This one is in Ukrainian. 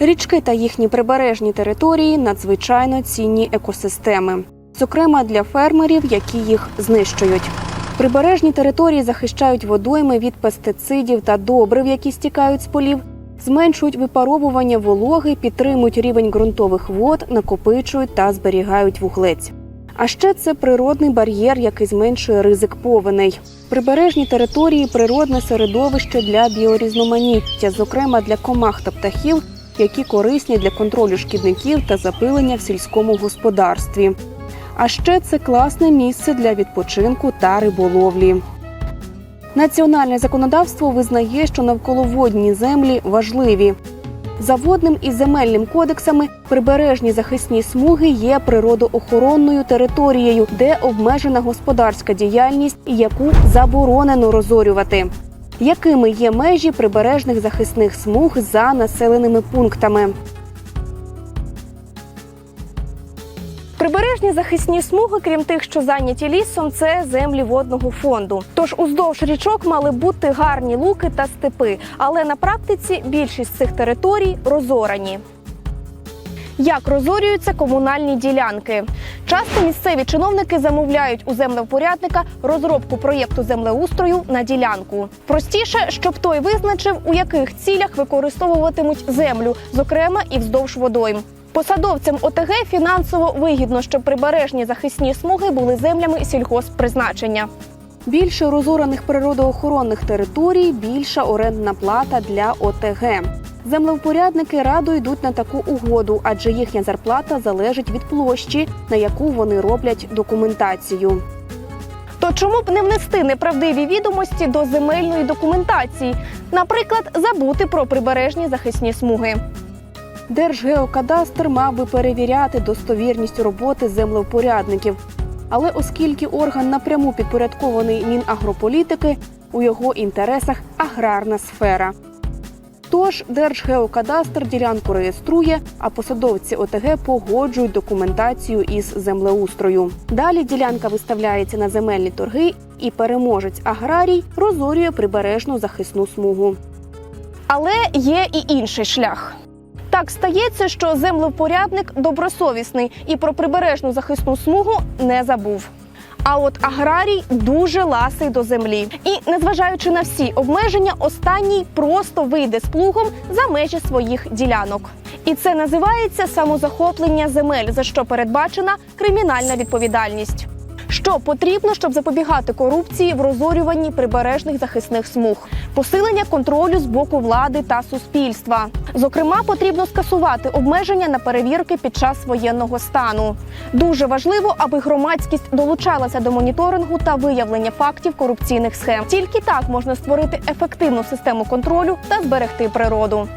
Річки та їхні прибережні території надзвичайно цінні екосистеми, зокрема для фермерів, які їх знищують. Прибережні території захищають водойми від пестицидів та добрив, які стікають з полів, зменшують випаровування вологи, підтримують рівень ґрунтових вод, накопичують та зберігають вуглець. А ще це природний бар'єр, який зменшує ризик повеней. Прибережні території природне середовище для біорізноманіття, зокрема для комах та птахів, які корисні для контролю шкідників та запилення в сільському господарстві. А ще це класне місце для відпочинку та риболовлі. Національне законодавство визнає, що навколоводні землі важливі. За водним і земельним кодексами прибережні захисні смуги є природоохоронною територією, де обмежена господарська діяльність яку заборонено розорювати. Якими є межі прибережних захисних смуг за населеними пунктами? Прибережні захисні смуги, крім тих, що зайняті лісом, це землі водного фонду. Тож уздовж річок мали бути гарні луки та степи, але на практиці більшість цих територій розорані. Як розорюються комунальні ділянки? Часто місцеві чиновники замовляють у землевпорядника розробку проєкту землеустрою на ділянку. Простіше, щоб той визначив, у яких цілях використовуватимуть землю, зокрема і вздовж водойм. Посадовцям ОТГ фінансово вигідно, щоб прибережні захисні смуги були землями сільгосппризначення. Більше розораних природоохоронних територій, більша орендна плата для ОТГ. Землевпорядники радо йдуть на таку угоду, адже їхня зарплата залежить від площі, на яку вони роблять документацію. То чому б не внести неправдиві відомості до земельної документації? Наприклад, забути про прибережні захисні смуги. Держгеокадастр мав би перевіряти достовірність роботи землевпорядників. Але оскільки орган напряму підпорядкований Мінагрополітики, у його інтересах аграрна сфера. Тож Держгеокадастр ділянку реєструє, а посадовці ОТГ погоджують документацію із землеустрою. Далі ділянка виставляється на земельні торги, і переможець аграрій розорює прибережну захисну смугу. Але є і інший шлях. Так стається, що землевпорядник добросовісний і про прибережну захисну смугу не забув. А от аграрій дуже ласий до землі. І, незважаючи на всі обмеження, останній просто вийде з плугом за межі своїх ділянок. І це називається самозахоплення земель, за що передбачена кримінальна відповідальність. Що потрібно, щоб запобігати корупції в розорюванні прибережних захисних смуг, посилення контролю з боку влади та суспільства. Зокрема, потрібно скасувати обмеження на перевірки під час воєнного стану. Дуже важливо, аби громадськість долучалася до моніторингу та виявлення фактів корупційних схем. Тільки так можна створити ефективну систему контролю та зберегти природу.